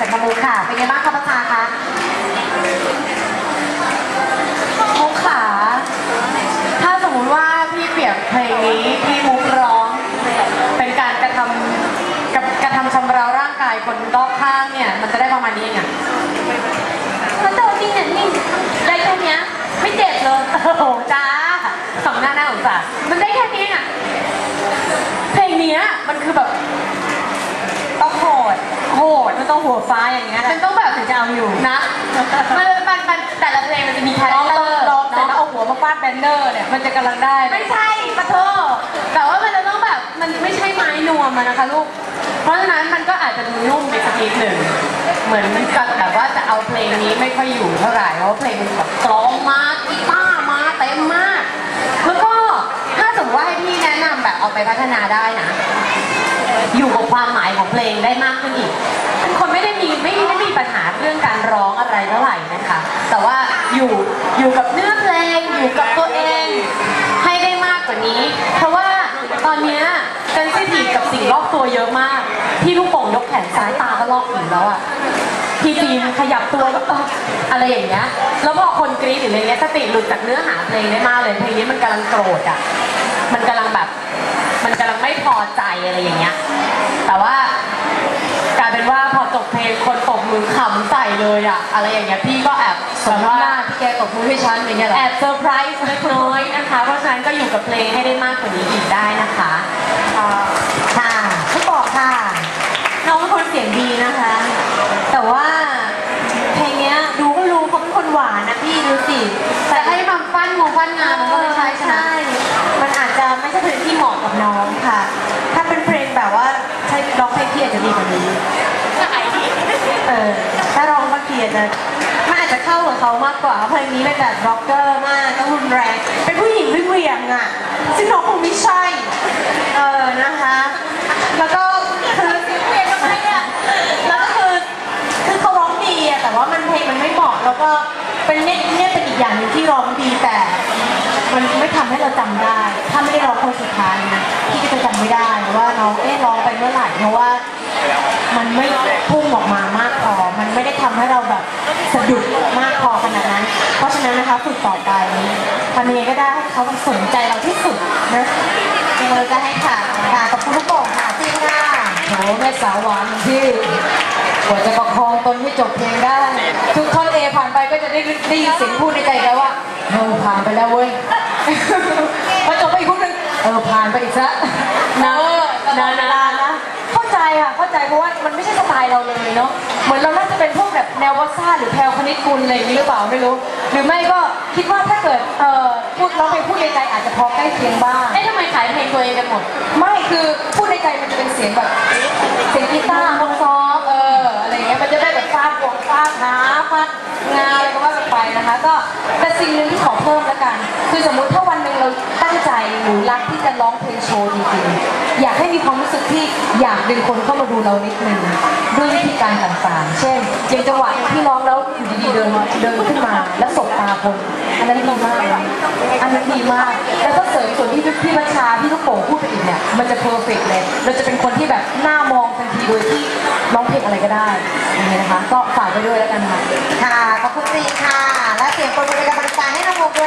จากนมุกค่ะ เป็นไงบ้างคะประชาคะมุกขาถ้าสมมุติว่าพี่เปรียบเพลงนี้ที่มุกร้อง เป็นการกระทำกับกระทำชำเราร่างกายคนรอบข้างเนี่ย มันจะได้ประมาณนี้เองมันโดนจริงเนี่ยนี่ได้แค่เนี้ยไม่เจ็บเลยโอ้โหจ้าสองหน้าหน้าสงสามันได้แค่นี้อะเพลงนี้มันคือแบบ โหดมันต้องหัวฟ้าอย่างเงี้ยมันต้องแบบถึงจะเอาอยู่นะมันมันมันแต่ละเพลงมันจะมีคาแรร้อคงเตต้อองร์ร้องเสร็จแล้วเนาะเอาหัวมาฟาดแบนเนอร์เนี่ยมันจะกำลังได้เลย ไม่ใช่ปะโทแต่ว่ามันจะต้องแบบมันไม่ใช่ไม้นวมอะนะคะลูก เพราะฉะนั้นมันก็อาจจะดูนุ่มไปสักนิดหนึ่งเหมือนกับแบบว่าจะเอาเพลงนี้ไม่ค่อยอยู่เท่าไหร่เพราะว่าเพลงมันแบบกลองมากีตาร์มาเต็มมาก แล้วก็ถ้าสมมติว่าให้พี่แนะนำแบบเอาไปพัฒนาได้นะ อยู่กับความหมายของเพลงได้มากขึ้นอีกเป็นคนไม่ได้มีไม่ไม่มีปัญหาเรื่องการร้องอะไรเท่าไหร่นะคะ แต่ว่าอยู่อยู่กับเนื้อเพลงอยู่กับตัวเองให้ได้มากกว่านี้ เพราะว่าตอนเนี้เซนซิทีฟกับสิ่งรอบตัวเยอะมาก ที่ลูกโป่งยกแขนซ้ายตาก็ลอกอยู่แล้วอะพี่จีนขยับตัวแล้วก็อะไรอย่างเงี้ย แล้วพอคนกรี๊ดหรืออะไรเงี้ยสติหลุดจากเนื้อหาเพลงได้มากเลยเพลงนี้มันกำลังโกรธอะมันกำลังแบบ มันกำลังไม่พอใจอะไรอย่างเงี้ย แต่ว่ากลายเป็นว่าพอจบเพลงคนตบมือขำใส่เลยอะอะไรอย่างเงี้ยพี่ก็แอบสมว่าที่แกตบมือให้ฉันอย่างเงี้ยแอบเซอร์ไพรส์เล็กน้อยนะคะ เพราะฉะนั้นก็อยู่กับเพลงให้ได้มากกว่านี้อีกได้นะคะค่ะพี่บอกค่ะ น้องเป็นคนเสียงดีนะคะ แต่ว่าเพลงเนี้ยดูก็รู้เขาเป็นคนหวานนะพี่ดูสิแต่ให้มาฟันงงฟันงานมันก็ไม่ใช่ใช่ไหมมันอาจจะไม่ใช่เพลงที่เหมาะกับน้องค่ะ จะดีกว่านี้เออถ้าร้องบางทีอาจจะมันอาจจะเข้ากับเขามากกว่าเพลงนี้เป็นแบบร็อกเกอร์มากต้องรุนแรงเป็นผู้หญิงวิ่งเหวี่ยงอะซึ่งน้องคงไม่ใช่เออนะคะ แล้วก็คือเวียงทำไมอะแล้วก็คือคือเขาร้องดีอะแต่ว่ามันเพลงมันไม่เหมาะแล้วก็เป็นเนี่ยเนี่ยเป็นอีกอย่างนึงที่ร้องดีแต่มันไม่ทำให้เราจำได้ ถ้าไม่ได้ร้องคนสุดท้ายนะพี่ก็จะจำไม่ได้ว่าน้องเอ๊ะร้องไปเมื่อไหร่เพราะว่า มันไม่พุ่งออกมามากพอ มันไม่ได้ทำให้เราแบบสะดุดมากพอขนาดนั้น เพราะฉะนั้นนะคะฝึกต่อไปทำยังไงก็ได้ให้เขาสนใจเราที่สุดนะเป็นกำลังใจให้ค่ะค่ะขอบคุณทุกคนค่ะจริงค่ะโหแม่สาวหวานที่กว่าจะประคองตนให้จบเพลงได้ทุกท่อนเอผ่านไปก็จะได้ได้ยินเสียงพูดในใจแล้วว่าเออผ่านไปแล้วเว้ยพอจบไปอีกพูดหนึงเออผ่านไปอีกซะนะนานนะนานนะเข้าใจ ค่ะเข้าใจเพราะว่ามันไม่ใช่สไตล์เราเลยเนาะเหมือนเราน่าจะเป็นพวกแบบแนววัซ่าหรือแพลวคณิตกุลอะไรอย่างนี้หรือเปล่าไม่รู้ หรือไม่ก็คิดว่าถ้าเกิดเอ่อพูดร้องเพลงพูดในใจอาจจะพอใกล้เคียงบ้างเอ๊ะทำไมขายเพลงตัวเองกันหมด ไม่คือพูดในใจมันจะเป็นเสียงแบบเสียงกีตาร์ซอฟต์ๆเอออะไรอย่างเงี้ยมันจะได้แบบฟาดหัวฟาดหาฟาดงาอะไรก็ว่ากันไปนะคะ ก็แต่สิ่งหนึ่งที่ขอเพิ่มแล้วกัน คือสมมุติถ้าวันหนึ่ งเราตั้งใจหรือรักที่จะร้องเพลงโชว์จริงๆอยากให้มีความรู้สึกที่อยากดึงคนเข้ามาดูเรานิดนึงด้วยวิธีการต่างๆ เช่นอย่างจังหวะที่ร้องแล้วอยู่ดีๆเดินเดินขึ้นมาแล้วสบตาคนอันนั้นดีมากอันนั้นดีมากแล้วก็เสริมส่วนที่พี่บัญชาพี่ลูกโป่งพูดไปอีกเนี่ยมันจะเพอร์เฟกเลยเราจะเป็นคนที่แบบหน้ามองทันทีโดยที่ร้องเพลงอะไรก็ได้อย่างนี้นะคะ ก็ฝากไปด้วยแล้วกันค่ะค่ะขอบคุณซีค่ะและเสียงปรบมือเป็นกำลังใจให้น้องมุกด้วย